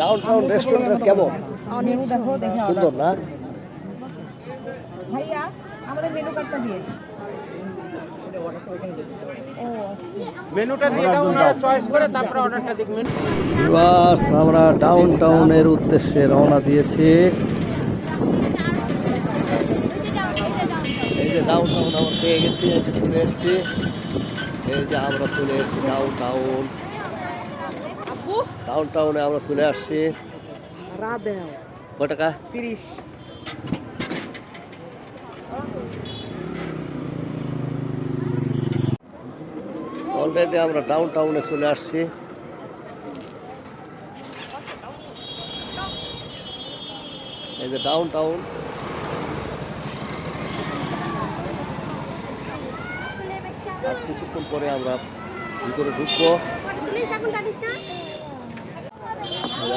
Down town restaurant কেমন? অনেক সুন্দর না? ভাইয়া আমাদের মেনু কার্ডটা দিয়ে। মেনুটা দিয়ে দাও ওনারা চয়েস করে তারপরে অর্ডারটা দেখবেন আমরা ডাউন টাউনের উদ্দেশ্যে রওনা দিয়েছি। এই যে ডাউন টাউন আমরা পেয়ে গেছি এসেছি। এই যে আমরা চলে এসেছি ডাউন টাউন ডাউন টাউনে আমরা চলে আসছি। কয় টাকা? তিরিশ। অলরেডি আমরা ডাউন টাউনে চলে আসছি। এই যে ডাউন টাউন আর কিছুক্ষণ পরে আমরা ভিতরে ঢুকবো এই যে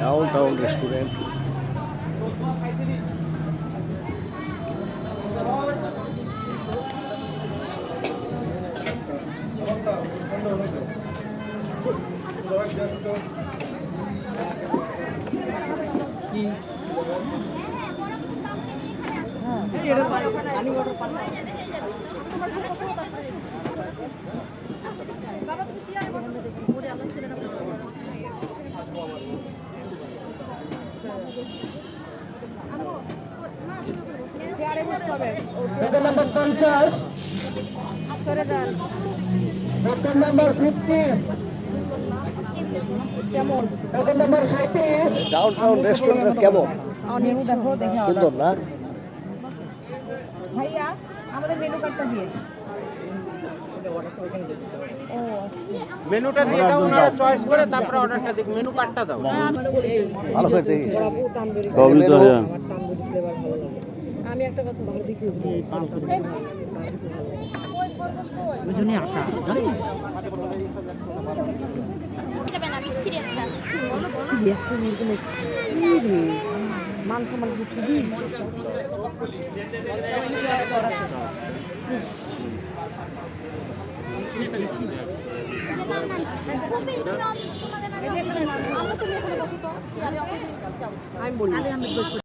ডাউন টাউন রেস্টুরেন্ট চেয়ারে বসতে হবে পঞ্চাশ। সরে যান। Second number fifteen কেমন? Second number সাঁত্রিশ ডাউন টাউন রেস্টুরেন্ট কেমন? অনেক দেখো দেখে সুন্দর না? ভাইয়া আমাদের মেনু কার্ডটা দিয়ে। মেনুটা দিয়ে দাও ওনারা চয়েস করে তারপরে অর্ডারটা দেখ মেনু কার্ডটা দাও। ভালো করে দেখিস। একটা কথা ভালো দেখি মান সম্মান দিই আমি বলি।